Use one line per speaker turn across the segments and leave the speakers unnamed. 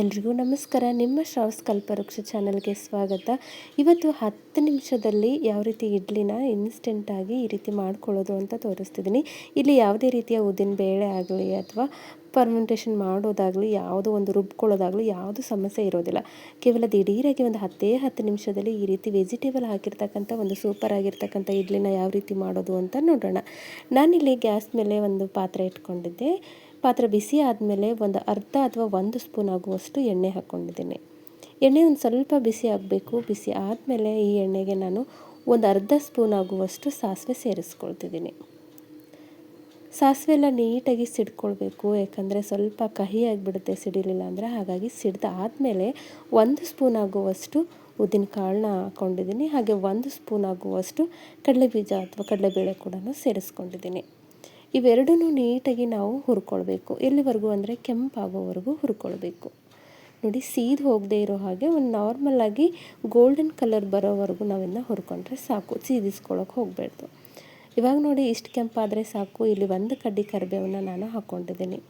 ಎಲ್ರಿಗೂ ನಮಸ್ಕಾರ. ನಿಮ್ಮ ಶ್ರಾವ್ಸ್ ಕಲ್ಪವೃಕ್ಷ ಚಾನಲ್ಗೆ ಸ್ವಾಗತ. ಇವತ್ತು ಹತ್ತು ನಿಮಿಷದಲ್ಲಿ ಯಾವ ರೀತಿ ಇಡ್ಲಿನ ಇನ್ಸ್ಟೆಂಟಾಗಿ ಈ ರೀತಿ ಮಾಡ್ಕೊಳ್ಳೋದು ಅಂತ ತೋರಿಸ್ತಿದ್ದೀನಿ. ಇಲ್ಲಿ ಯಾವುದೇ ರೀತಿಯ ಉದ್ದಿನ ಬೇಳೆ ಆಗಲಿ ಅಥವಾ ಫರ್ಮೆಂಟೇಷನ್ ಮಾಡೋದಾಗಲಿ, ಯಾವುದೋ ಒಂದು ರುಬ್ಕೊಳ್ಳೋದಾಗಲಿ ಯಾವುದು ಸಮಸ್ಯೆ ಇರೋದಿಲ್ಲ. ಕೇವಲ ದಿಢೀರಾಗಿ ಒಂದು ಹತ್ತೇ ಹತ್ತು ನಿಮಿಷದಲ್ಲಿ ಈ ರೀತಿ ವೆಜಿಟೇಬಲ್ ಹಾಕಿರ್ತಕ್ಕಂಥ ಒಂದು ಸೂಪರ್ ಆಗಿರ್ತಕ್ಕಂಥ ಇಡ್ಲಿನ ಯಾವ ರೀತಿ ಮಾಡೋದು ಅಂತ ನೋಡೋಣ. ನಾನಿಲ್ಲಿ ಗ್ಯಾಸ್ ಮೇಲೆ ಒಂದು ಪಾತ್ರೆ ಇಟ್ಕೊಂಡಿದ್ದೆ. ಪಾತ್ರೆ ಬಿಸಿ ಆದಮೇಲೆ ಒಂದು ಅರ್ಧ ಅಥವಾ ಒಂದು ಸ್ಪೂನ್ ಆಗುವಷ್ಟು ಎಣ್ಣೆ ಹಾಕ್ಕೊಂಡಿದ್ದೀನಿ. ಎಣ್ಣೆ ಒಂದು ಸ್ವಲ್ಪ ಬಿಸಿ ಆಗಬೇಕು. ಬಿಸಿ ಆದಮೇಲೆ ಈ ಎಣ್ಣೆಗೆ ನಾನು ಒಂದು ಅರ್ಧ ಸ್ಪೂನ್ ಆಗುವಷ್ಟು ಸಾಸಿವೆ ಸೇರಿಸ್ಕೊಳ್ತಿದ್ದೀನಿ. ಸಾಸಿವೆ ಎಲ್ಲ ನೀಟಾಗಿ ಸಿಡ್ಕೊಳ್ಬೇಕು. ಯಾಕಂದರೆ ಸ್ವಲ್ಪ ಕಹಿ ಆಗಿಬಿಡುತ್ತೆ ಸಿಡಿಲಿಲ್ಲ ಅಂದರೆ ಹಾಗಾಗಿ ಸಿಡ್ದು ಆದಮೇಲೆ ಒಂದು ಸ್ಪೂನ್ ಆಗುವಷ್ಟು ಉದ್ದಿನ ಕಾಳನ್ನ ಹಾಕ್ಕೊಂಡಿದ್ದೀನಿ ಹಾಗೆ ಒಂದು ಸ್ಪೂನ್ ಆಗುವಷ್ಟು ಕಡಲೆ ಬೀಜ ಅಥವಾ ಕಡಲೆಬೇಳೆ ಕೂಡ ಸೇರಿಸ್ಕೊಂಡಿದ್ದೀನಿ. ಇವೆರಡೂ ನೀಟಾಗಿ ನಾವು ಹುರ್ಕೊಳ್ಬೇಕು. ಎಲ್ಲಿವರೆಗೂ ಅಂದರೆ ಕೆಂಪಾಗೋವರೆಗೂ ಹುರ್ಕೊಳ್ಬೇಕು. ನೋಡಿ, ಸೀದ್ ಹೋಗದೆ ಇರೋ ಹಾಗೆ ಒಂದು ನಾರ್ಮಲಾಗಿ ಗೋಲ್ಡನ್ ಕಲರ್ ಬರೋವರೆಗೂ ನಾವಿನ್ನ ಹುರ್ಕೊಂಡ್ರೆ ಸಾಕು. ಸೀದಿಸ್ಕೊಳಕ್ಕೆ ಹೋಗಬಾರ್ದು ಇವಾಗ ನೋಡಿ, ಇಷ್ಟು ಕೆಂಪಾದರೆ ಸಾಕು. ಇಲ್ಲಿ ಒಂದು ಕಡ್ಡಿ ಕರಿಬೇವನ್ನು ನಾನು ಹಾಕ್ಕೊಂಡಿದ್ದೀನಿ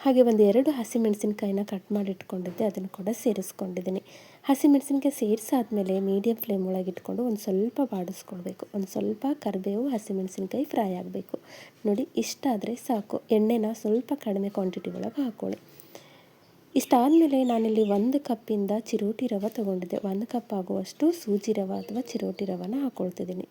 ಹಾಗೆ ಒಂದು ಎರಡು ಹಸಿಮೆಣಸಿನ್ಕಾಯಿನ ಕಟ್ ಮಾಡಿ ಇಟ್ಕೊಂಡಿದ್ದೆ ಅದನ್ನು ಕೂಡ ಸೇರಿಸ್ಕೊಂಡಿದ್ದೀನಿ. ಹಸಿಮೆಣಸಿನ್ಕಾಯಿ ಸೇರಿಸಾದ್ಮೇಲೆ ಮೀಡಿಯಮ್ ಫ್ಲೇಮ್ ಒಳಗೆ ಇಟ್ಕೊಂಡು ಒಂದು ಸ್ವಲ್ಪ ಬಾಡಿಸ್ಕೊಳ್ಬೇಕು. ಒಂದು ಸ್ವಲ್ಪ ಕರಿಬೇವು, ಹಸಿಮೆಣಸಿನ್ಕಾಯಿ ಫ್ರೈ ಆಗಬೇಕು. ನೋಡಿ ಇಷ್ಟಾದರೆ ಸಾಕು. ಎಣ್ಣೆನ ಸ್ವಲ್ಪ ಕಡಿಮೆ ಕ್ವಾಂಟಿಟಿ ಒಳಗೆ ಹಾಕ್ಕೊಳ್ಳಿ ಇಷ್ಟಾದಮೇಲೆ ನಾನಿಲ್ಲಿ ಒಂದು ಕಪ್ಪಿಂದ ಚಿರೋಟಿ ರವ ತೊಗೊಂಡಿದ್ದೆ. ಒಂದು ಕಪ್ ಆಗುವಷ್ಟು ಸೂಜಿ ರವ ಅಥವಾ ಚಿರೋಟಿ ರವನ ಹಾಕ್ಕೊಳ್ತಿದ್ದೀನಿ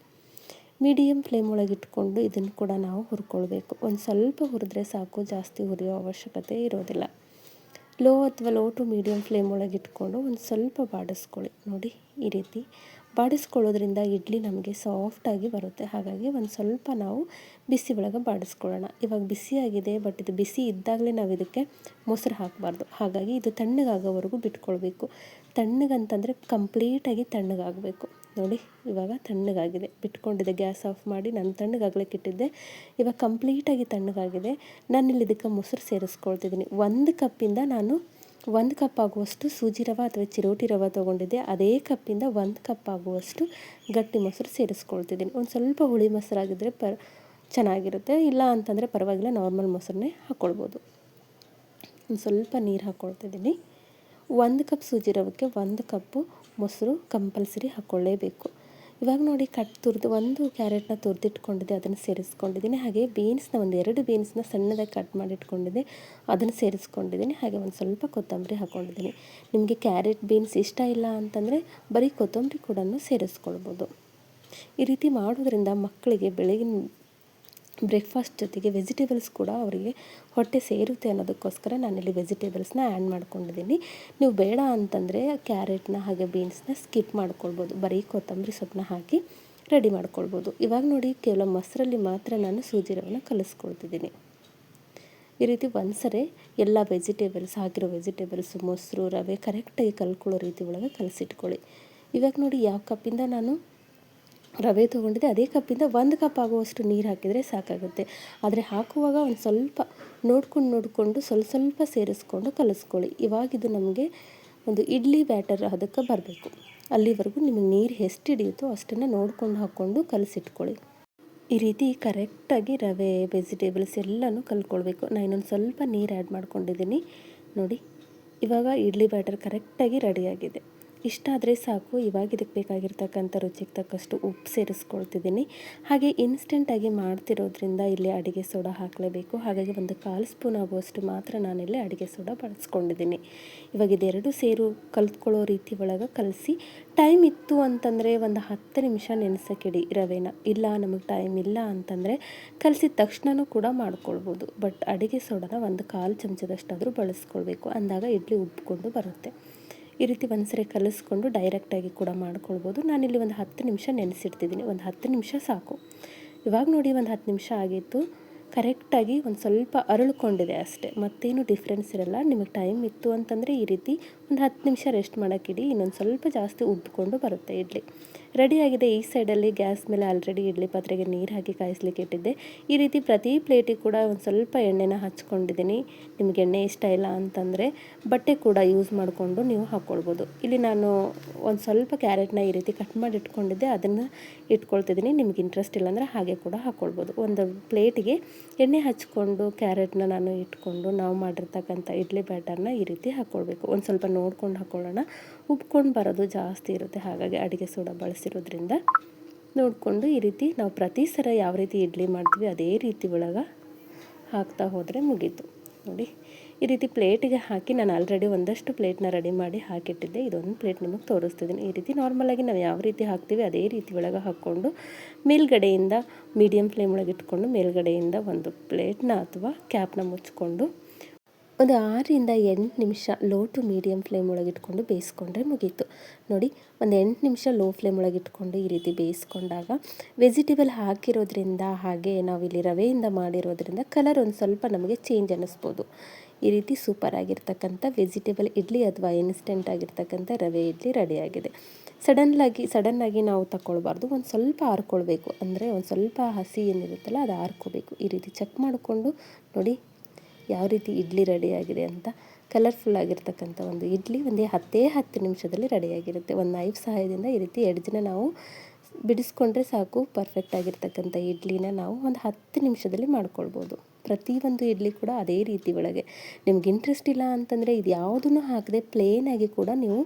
ಮೀಡಿಯಮ್ ಫ್ಲೇಮ್ ಒಳಗೆ ಇಟ್ಕೊಂಡು ಇದನ್ನು ಕೂಡ ನಾವು ಹುರ್ಕೊಳ್ಬೇಕು. ಒಂದು ಸ್ವಲ್ಪ ಹುರಿದ್ರೆ ಸಾಕು. ಜಾಸ್ತಿ ಹುರಿಯೋ ಅವಶ್ಯಕತೆ ಇರೋದಿಲ್ಲ. ಲೋ ಅಥವಾ ಲೋ ಟು ಮೀಡಿಯಮ್ ಫ್ಲೇಮ್ ಒಳಗೆ ಇಟ್ಕೊಂಡು ಒಂದು ಸ್ವಲ್ಪ ಬಾಡಿಸ್ಕೊಳ್ಳಿ. ನೋಡಿ, ಈ ರೀತಿ ಬಾಡಿಸ್ಕೊಳ್ಳೋದ್ರಿಂದ ಇಡ್ಲಿ ನಮಗೆ ಸಾಫ್ಟಾಗಿ ಬರುತ್ತೆ. ಹಾಗಾಗಿ ಒಂದು ಸ್ವಲ್ಪ ನಾವು ಬಿಸಿ ಒಳಗೆ ಬಾಡಿಸ್ಕೊಳ್ಳೋಣ. ಇವಾಗ ಬಿಸಿಯಾಗಿದೆ ಬಟ್ ಇದು ಬಿಸಿ ಇದ್ದಾಗಲೇ ನಾವು ಇದಕ್ಕೆ ಮೊಸರು ಹಾಕಬಾರ್ದು. ಹಾಗಾಗಿ ಇದು ತಣ್ಣಗಾಗೋವರೆಗೂ ಬಿಟ್ಕೊಳ್ಬೇಕು. ತಣ್ಣಗಂತಂದರೆ ಕಂಪ್ಲೀಟಾಗಿ ತಣ್ಣಗಾಗಬೇಕು. ನೋಡಿ, ಇವಾಗ ತಣ್ಣಗಾಗಿದೆ. ಬಿಟ್ಕೊಂಡಿದ್ದೆ, ಗ್ಯಾಸ್ ಆಫ್ ಮಾಡಿ ನಾನು ತಣ್ಣಗಾಗ್ಲಿಕ್ಕೆ ಇಟ್ಟಿದ್ದೆ. ಇವಾಗ ಕಂಪ್ಲೀಟಾಗಿ ತಣ್ಣಗಾಗಿದೆ. ನಾನಿಲ್ಲಿ ಇದಕ್ಕೆ ಮೊಸರು ಸೇರಿಸ್ಕೊಳ್ತಿದ್ದೀನಿ. ಒಂದು ಕಪ್ಪಿಂದ ನಾನು ಒಂದು ಕಪ್ ಆಗುವಷ್ಟು ಸೂಜಿ ರವ ಅಥವಾ ಚಿರೋಟಿ ರವೆ ತೊಗೊಂಡಿದ್ದೆ. ಅದೇ ಕಪ್ಪಿಂದ ಒಂದು ಕಪ್ ಆಗುವಷ್ಟು ಗಟ್ಟಿ ಮೊಸರು ಸೇರಿಸ್ಕೊಳ್ತಿದ್ದೀನಿ. ಒಂದು ಸ್ವಲ್ಪ ಹುಳಿ ಮೊಸರಾಗಿದ್ದರೆ ಪರ್, ಚೆನ್ನಾಗಿರುತ್ತೆ. ಇಲ್ಲ ಅಂತಂದರೆ ಪರವಾಗಿಲ್ಲ, ನಾರ್ಮಲ್ ಮೊಸರನ್ನೇ ಹಾಕ್ಕೊಳ್ಬೋದು ಒಂದು ಸ್ವಲ್ಪ ನೀರು ಹಾಕ್ಕೊಳ್ತಿದ್ದೀನಿ ಒಂದು ಕಪ್ ಸೂಜಿ ರವಕ್ಕೆ ಒಂದು ಕಪ್ಪು ಮೊಸರು ಕಂಪಲ್ಸರಿ ಹಾಕ್ಕೊಳ್ಳೇಬೇಕು. ಇವಾಗ ನೋಡಿ ಕಟ್ ತುರಿದು ಒಂದು ಕ್ಯಾರೆಟ್ನ ತುರಿದಿಟ್ಕೊಂಡಿದ್ದೆ, ಅದನ್ನು ಸೇರಿಸ್ಕೊಂಡಿದ್ದೀನಿ. ಹಾಗೆ ಬೀನ್ಸ್ನ ಒಂದು ಎರಡು ಬೀನ್ಸ್ನ ಸಣ್ಣದಾಗಿ ಕಟ್ ಮಾಡಿಟ್ಕೊಂಡಿದ್ದೆ, ಅದನ್ನು ಸೇರಿಸ್ಕೊಂಡಿದ್ದೀನಿ. ಹಾಗೆ ಒಂದು ಸ್ವಲ್ಪ ಕೊತ್ತಂಬರಿ ಹಾಕ್ಕೊಂಡಿದ್ದೀನಿ. ನಿಮಗೆ ಕ್ಯಾರೆಟ್ ಬೀನ್ಸ್ ಇಷ್ಟ ಇಲ್ಲ ಅಂತಂದರೆ ಬರೀ ಕೊತ್ತಂಬರಿ ಕೂಡ ಸೇರಿಸ್ಕೊಳ್ಬೋದು. ಈ ರೀತಿ ಮಾಡೋದ್ರಿಂದ ಮಕ್ಕಳಿಗೆ ಬೆಳಗಿನ ಬ್ರೇಕ್ಫಾಸ್ಟ್ ಜೊತೆಗೆ ವೆಜಿಟೇಬಲ್ಸ್ ಕೂಡ ಅವರಿಗೆ ಹೊಟ್ಟೆ ಸೇರುತ್ತೆ ಅನ್ನೋದಕ್ಕೋಸ್ಕರ ನಾನಿಲ್ಲಿ ವೆಜಿಟೇಬಲ್ಸ್ನ ಆ್ಯಡ್ ಮಾಡ್ಕೊಂಡಿದ್ದೀನಿ. ನೀವು ಬೇಡ ಅಂತಂದರೆ ಕ್ಯಾರೆಟ್ನ ಹಾಗೆ ಬೀನ್ಸ್ನ ಸ್ಕಿಪ್ ಮಾಡ್ಕೊಳ್ಬೋದು. ಬರೀ ಕೊತ್ತಂಬರಿ ಸೊಪ್ಪನ್ನ ಹಾಕಿ ರೆಡಿ ಮಾಡ್ಕೊಳ್ಬೋದು. ಇವಾಗ ನೋಡಿ ಕೇವಲ ಮೊಸರಲ್ಲಿ ಮಾತ್ರ ನಾನು ಸೂಜಿ ರವೆನ ಕಲಿಸ್ಕೊಳ್ತಿದ್ದೀನಿ. ಈ ರೀತಿ ಒಂದ್ಸರಿ ಎಲ್ಲ ವೆಜಿಟೇಬಲ್ಸ್ ಹಾಕಿರೋ ವೆಜಿಟೇಬಲ್ಸು ಮೊಸರು, ರವೆ ಕರೆಕ್ಟಾಗಿ ಕಲ್ಕೊಳ್ಳೋ ರೀತಿ ಒಳಗೆ ಕಲಸಿಟ್ಕೊಳ್ಳಿ. ಇವಾಗ ನೋಡಿ ಯಾವ ಕಪ್ಪಿಂದ ನಾನು ರವೆ ತೊಗೊಂಡಿದ್ದೆ, ಅದೇ ಕಪ್ಪಿಂದ ಒಂದು ಕಪ್ ಆಗುವಷ್ಟು ನೀರು ಹಾಕಿದರೆ ಸಾಕಾಗುತ್ತೆ. ಆದರೆ ಹಾಕುವಾಗ ಒಂದು ಸ್ವಲ್ಪ ನೋಡ್ಕೊಂಡು ನೋಡಿಕೊಂಡು ಸ್ವಲ್ಪ ಸ್ವಲ್ಪ ಸೇರಿಸ್ಕೊಂಡು ಕಲಿಸ್ಕೊಳ್ಳಿ. ಇವಾಗಿದು ನಮಗೆ ಒಂದು ಇಡ್ಲಿ ಬ್ಯಾಟರ್ ಅದಕ್ಕೆ ಬರಬೇಕು. ಅಲ್ಲಿವರೆಗೂ ನಿಮಗೆ ನೀರು ಎಷ್ಟು ಹಿಡಿಯುತ್ತೋ ಅಷ್ಟನ್ನು ನೋಡ್ಕೊಂಡು ಹಾಕ್ಕೊಂಡು ಕಲಸಿಟ್ಕೊಳ್ಳಿ. ಈ ರೀತಿ ಕರೆಕ್ಟಾಗಿ ರವೆ ವೆಜಿಟೇಬಲ್ಸ್ ಎಲ್ಲನೂ ಕಲ್ಕೊಳ್ಬೇಕು ನಾನು ಇನ್ನೊಂದು ಸ್ವಲ್ಪ ನೀರು ಆ್ಯಡ್ ಮಾಡ್ಕೊಂಡಿದ್ದೀನಿ. ನೋಡಿ, ಇವಾಗ ಇಡ್ಲಿ ಬ್ಯಾಟರ್ ಕರೆಕ್ಟಾಗಿ ರೆಡಿಯಾಗಿದೆ ಇಷ್ಟಾದರೆ ಸಾಕು. ಇವಾಗ ಇದಕ್ಕೆ ಬೇಕಾಗಿರ್ತಕ್ಕಂಥ ರುಚಿಗೆ ತಕ್ಕಷ್ಟು ಉಪ್ಪು ಸೇರಿಸ್ಕೊಳ್ತಿದ್ದೀನಿ. ಹಾಗೆ ಇನ್ಸ್ಟೆಂಟಾಗಿ ಮಾಡ್ತಿರೋದ್ರಿಂದ ಇಲ್ಲಿ ಅಡುಗೆ ಸೋಡಾ ಹಾಕಲೇಬೇಕು. ಹಾಗಾಗಿ ಒಂದು ಕಾಲು ಸ್ಪೂನ್ ಆಗುವಷ್ಟು ಮಾತ್ರ ನಾನಿಲ್ಲಿ ಅಡುಗೆ ಸೋಡಾ ಬಳಸ್ಕೊಂಡಿದ್ದೀನಿ. ಇವಾಗ ಇದೆರಡು ಸೇರು ಕಲ್ತ್ಕೊಳ್ಳೋ ರೀತಿ ಒಳಗೆ ಕಲಸಿ, ಟೈಮ್ ಇತ್ತು ಅಂತಂದರೆ ಒಂದು ಹತ್ತು ನಿಮಿಷ ನೆನೆಸೋಕ್ಕಿಡಿ ರವೆನ. ಇಲ್ಲ, ನಮಗೆ ಟೈಮ್ ಇಲ್ಲ ಅಂತಂದರೆ ಕಲಸಿದ ತಕ್ಷಣವೂ ಕೂಡ ಮಾಡ್ಕೊಳ್ಬೋದು. ಬಟ್ ಅಡುಗೆ ಸೋಡಾನ ಒಂದು ಕಾಲು ಚಮಚದಷ್ಟಾದರೂ ಬಳಸ್ಕೊಳ್ಬೇಕು. ಅಂದಾಗ ಇಡ್ಲಿ ಉಬ್ಕೊಂಡು ಬರುತ್ತೆ. ಈ ರೀತಿ ಒಂದ್ಸರಿ ಕಲಿಸ್ಕೊಂಡು ಡೈರೆಕ್ಟಾಗಿ ಕೂಡ ಮಾಡ್ಕೊಳ್ಬೋದು. ನಾನಿಲ್ಲಿ ಒಂದು ಹತ್ತು ನಿಮಿಷ ನೆನೆಸಿಡ್ತಿದ್ದೀನಿ. ಒಂದು ಹತ್ತು ನಿಮಿಷ ಸಾಕು. ಇವಾಗ ನೋಡಿ ಒಂದು ಹತ್ತು ನಿಮಿಷ ಆಗಿತ್ತು. ಕರೆಕ್ಟಾಗಿ ಒಂದು ಸ್ವಲ್ಪ ಅರಳ್ಕೊಂಡಿದೆ ಅಷ್ಟೇ. ಮತ್ತೇನು ಡಿಫ್ರೆನ್ಸ್ ಇರಲ್ಲ. ನಿಮಗೆ ಟೈಮ್ ಇತ್ತು ಅಂತಂದರೆ ಈ ರೀತಿ ಒಂದು ಹತ್ತು ನಿಮಿಷ ರೆಸ್ಟ್ ಮಾಡೋಕ್ಕಿಡಿ ಇನ್ನೊಂದು ಸ್ವಲ್ಪ ಜಾಸ್ತಿ ಉಬ್ಬಿಕೊಂಡು ಬರುತ್ತೆ ಇಡ್ಲಿ. ರೆಡಿಯಾಗಿದೆ ಈ ಸೈಡಲ್ಲಿ ಗ್ಯಾಸ್ ಮೇಲೆ ಆಲ್ರೆಡಿ ಇಡ್ಲಿ ಪಾತ್ರೆಗೆ ನೀರು ಹಾಕಿ ಕಾಯಿಸ್ಲಿಕ್ಕೆ ಇಟ್ಟಿದ್ದೆ. ಈ ರೀತಿ ಪ್ರತಿ ಪ್ಲೇಟಿಗೆ ಕೂಡ ಒಂದು ಸ್ವಲ್ಪ ಎಣ್ಣೆನ ಹಚ್ಕೊಂಡಿದ್ದೀನಿ. ನಿಮಗೆ ಎಣ್ಣೆ ಇಷ್ಟ ಇಲ್ಲ ಅಂತಂದರೆ ಬಟ್ಟೆ ಕೂಡ ಯೂಸ್ ಮಾಡಿಕೊಂಡು ನೀವು ಹಾಕ್ಕೊಳ್ಬೋದು ಇಲ್ಲಿ ನಾನು ಒಂದು ಸ್ವಲ್ಪ ಕ್ಯಾರೆಟ್ನ ಈ ರೀತಿ ಕಟ್ ಮಾಡಿ ಇಟ್ಕೊಂಡಿದ್ದೆ, ಅದನ್ನು ಇಟ್ಕೊಳ್ತಿದ್ದೀನಿ. ನಿಮ್ಗೆ ಇಂಟ್ರೆಸ್ಟ್ ಇಲ್ಲ ಅಂದರೆ ಹಾಗೆ ಕೂಡ ಹಾಕ್ಕೊಳ್ಬೋದು ಒಂದು ಪ್ಲೇಟಿಗೆ ಎಣ್ಣೆ ಹಚ್ಕೊಂಡು, ಕ್ಯಾರೆಟ್ನ ನಾನು ಇಟ್ಕೊಂಡು ನಾವು ಮಾಡಿರ್ತಕ್ಕಂಥ ಇಡ್ಲಿ ಬ್ಯಾಟರ್ನ ಈ ರೀತಿ ಹಾಕ್ಕೊಳ್ಬೇಕು ಒಂದು ಸ್ವಲ್ಪ ನೋಡ್ಕೊಂಡು ಹಾಕ್ಕೊಳ್ಳೋಣ ಉಬ್ಕೊಂಡು ಬರೋದು ಜಾಸ್ತಿ ಇರುತ್ತೆ. ಹಾಗಾಗಿ ಅಡುಗೆ ಸೋಡಾ ಬಳಸಿರೋದ್ರಿಂದ ನೋಡಿಕೊಂಡು ಈ ರೀತಿ ನಾವು ಪ್ರತಿ ಸಲ ಯಾವ ರೀತಿ ಇಡ್ಲಿ ಮಾಡ್ತೀವಿ ಅದೇ ರೀತಿ ಒಳಗೆ ಹಾಕ್ತಾ ಹೋದರೆ ಮುಗೀತು. ನೋಡಿ, ಈ ರೀತಿ ಪ್ಲೇಟಿಗೆ ಹಾಕಿ ನಾನು ಆಲ್ರೆಡಿ ಒಂದಷ್ಟು ಪ್ಲೇಟ್ನ ರೆಡಿ ಮಾಡಿ ಹಾಕಿಟ್ಟಿದ್ದೆ. ಇದೊಂದು ಪ್ಲೇಟ್ ನಿಮಗೆ ತೋರಿಸ್ತಿದ್ದೀನಿ. ಈ ರೀತಿ ನಾರ್ಮಲಾಗಿ ನಾವು ಯಾವ ರೀತಿ ಹಾಕ್ತೀವಿ ಅದೇ ರೀತಿ ಒಳಗೆ ಹಾಕ್ಕೊಂಡು ಮೇಲ್ಗಡೆಯಿಂದ ಮೀಡಿಯಮ್ ಫ್ಲೇಮ್ ಒಳಗೆ ಇಟ್ಕೊಂಡು ಮೇಲ್ಗಡೆಯಿಂದ ಒಂದು ಪ್ಲೇಟ್ನ ಅಥವಾ ಕ್ಯಾಪ್ನ ಮುಚ್ಕೊಂಡು ಒಂದು ಆರರಿಂದ ಎಂಟು ನಿಮಿಷ ಲೋ ಟು ಮೀಡಿಯಮ್ ಫ್ಲೇಮ್ ಒಳಗೆ ಇಟ್ಕೊಂಡು ಬೇಯಿಸ್ಕೊಂಡ್ರೆ ಮುಗೀತು. ನೋಡಿ, ಒಂದು ಎಂಟು ನಿಮಿಷ ಲೋ ಫ್ಲೇಮ್ ಒಳಗೆ ಇಟ್ಕೊಂಡು ಈ ರೀತಿ ಬೇಯಿಸ್ಕೊಂಡಾಗ ವೆಜಿಟೇಬಲ್ ಹಾಕಿರೋದ್ರಿಂದ ಹಾಗೆ ನಾವಿಲ್ಲಿ ರವೆಯಿಂದ ಮಾಡಿರೋದ್ರಿಂದ ಕಲರ್ ಒಂದು ಸ್ವಲ್ಪ ನಮಗೆ ಚೇಂಜ್ ಅನ್ನಿಸ್ಬೋದು. ಈ ರೀತಿ ಸೂಪರ್ ಆಗಿರ್ತಕ್ಕಂಥ ವೆಜಿಟೇಬಲ್ ಇಡ್ಲಿ ಅಥವಾ ಇನ್ಸ್ಟೆಂಟ್ ಆಗಿರ್ತಕ್ಕಂಥ ರವೆ ಇಡ್ಲಿ ರೆಡಿಯಾಗಿದೆ ಸಡನ್ನಾಗಿ ಸಡನ್ನಾಗಿ ನಾವು ತಗೊಳ್ಬಾರ್ದು ಒಂದು ಸ್ವಲ್ಪ ಆರ್ಕೊಳ್ಬೇಕು. ಅಂದರೆ ಒಂದು ಸ್ವಲ್ಪ ಹಸಿ ಏನಿರುತ್ತಲ್ಲ, ಅದು ಆರ್ಕೋಬೇಕು. ಈ ರೀತಿ ಚೆಕ್ ಮಾಡಿಕೊಂಡು ನೋಡಿ ಯಾವ ರೀತಿ ಇಡ್ಲಿ ರೆಡಿಯಾಗಿದೆ ಅಂತ ಕಲರ್ಫುಲ್ ಆಗಿರ್ತಕ್ಕಂಥ ಒಂದು ಇಡ್ಲಿ ಒಂದೇ ಹತ್ತೇ ಹತ್ತು ನಿಮಿಷದಲ್ಲಿ ರೆಡಿಯಾಗಿರುತ್ತೆ. ಒಂದು ನೈಫ್ ಸಹಾಯದಿಂದ ಈ ರೀತಿ ಎಡ್ಜಿನ ನಾವು ಬಿಡಿಸ್ಕೊಂಡ್ರೆ ಸಾಕು ಪರ್ಫೆಕ್ಟ್ ಆಗಿರ್ತಕ್ಕಂಥ ಇಡ್ಲಿನ ನಾವು ಒಂದು ಹತ್ತು ನಿಮಿಷದಲ್ಲಿ ಮಾಡ್ಕೊಳ್ಬೋದು. ಪ್ರತಿಯೊಂದು ಇಡ್ಲಿ ಕೂಡ ಅದೇ ರೀತಿ ಒಳಗೆ. ನಿಮ್ಗೆ ಇಂಟ್ರೆಸ್ಟ್ ಇಲ್ಲ ಅಂತಂದರೆ ಇದು ಯಾವುದನ್ನು ಹಾಕದೆ ಪ್ಲೇನಾಗಿ ಕೂಡ ನೀವು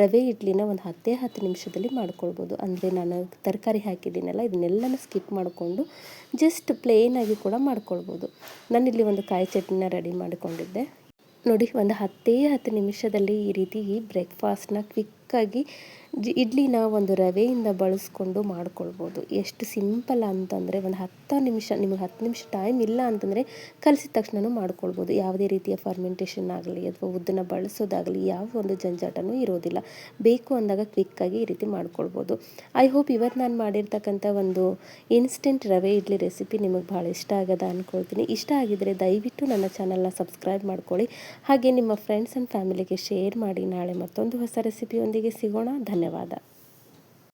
ರವೆ ಇಡ್ಲಿನ ಒಂದು ಹತ್ತೇ ಹತ್ತು ನಿಮಿಷದಲ್ಲಿ ಮಾಡ್ಕೊಳ್ಬೋದು. ಅಂದರೆ ನಾನು ತರಕಾರಿ ಹಾಕಿದ್ದೀನಲ್ಲ, ಇದನ್ನೆಲ್ಲನೂ ಸ್ಕಿಪ್ ಮಾಡಿಕೊಂಡು ಜಸ್ಟ್ ಪ್ಲೇನಾಗಿ ಕೂಡ ಮಾಡ್ಕೊಳ್ಬೋದು. ನಾನಿಲ್ಲಿ ಒಂದು ಕಾಯಿ ಚಟ್ನಿನ ರೆಡಿ ಮಾಡಿಕೊಂಡಿದ್ದೆ. ನೋಡಿ, ಒಂದು ಹತ್ತೇ ಹತ್ತು ನಿಮಿಷದಲ್ಲಿ ಈ ರೀತಿ ಈ ಬ್ರೇಕ್ಫಾಸ್ಟ್ನ ಕ್ವಿಕ್ಕಾಗಿ ಜಿ ಇಡ್ಲಿನ ಒಂದು ರವೆಯಿಂದ ಬಳಸ್ಕೊಂಡು ಮಾಡ್ಕೊಳ್ಬೋದು. ಎಷ್ಟು ಸಿಂಪಲ್ ಅಂತಂದರೆ ಒಂದು ಹತ್ತು ನಿಮಿಷ, ನಿಮಗೆ ಹತ್ತು ನಿಮಿಷ ಟೈಮ್ ಇಲ್ಲ ಅಂತಂದರೆ ಕಲಿಸಿದ ತಕ್ಷಣನೂ ಮಾಡ್ಕೊಳ್ಬೋದು. ಯಾವುದೇ ರೀತಿಯ ಫರ್ಮೆಂಟೇಷನ್ ಆಗಲಿ ಅಥವಾ ಉದ್ದನ್ನ ಬಳಸೋದಾಗಲಿ ಯಾವ ಒಂದು ಜಂಜಾಟನೂ ಇರೋದಿಲ್ಲ. ಬೇಕು ಅಂದಾಗ ಕ್ವಿಕ್ಕಾಗಿ ಈ ರೀತಿ ಮಾಡ್ಕೊಳ್ಬೋದು. ಐ ಹೋಪ್ ಇವತ್ತು ನಾನು ಮಾಡಿರ್ತಕ್ಕಂಥ ಒಂದು ಇನ್ಸ್ಟೆಂಟ್ ರವೆ ಇಡ್ಲಿ ರೆಸಿಪಿ ನಿಮಗೆ ಭಾಳ ಇಷ್ಟ ಆಗದ ಅಂದ್ಕೊಳ್ತೀನಿ ಇಷ್ಟ ಆಗಿದ್ದರೆ ದಯವಿಟ್ಟು ನನ್ನ ಚಾನಲ್ನ ಸಬ್ಸ್ಕ್ರೈಬ್ ಮಾಡ್ಕೊಳ್ಳಿ. ಹಾಗೆ ನಿಮ್ಮ ಫ್ರೆಂಡ್ಸ್ ಆ್ಯಂಡ್ ಫ್ಯಾಮಿಲಿಗೆ ಶೇರ್ ಮಾಡಿ. ನಾಳೆ ಮತ್ತೊಂದು ಹೊಸ ರೆಸಿಪಿಯೊಂದಿಗೆ ಸಿಗೋಣ. ಧನ್ಯವಾದ.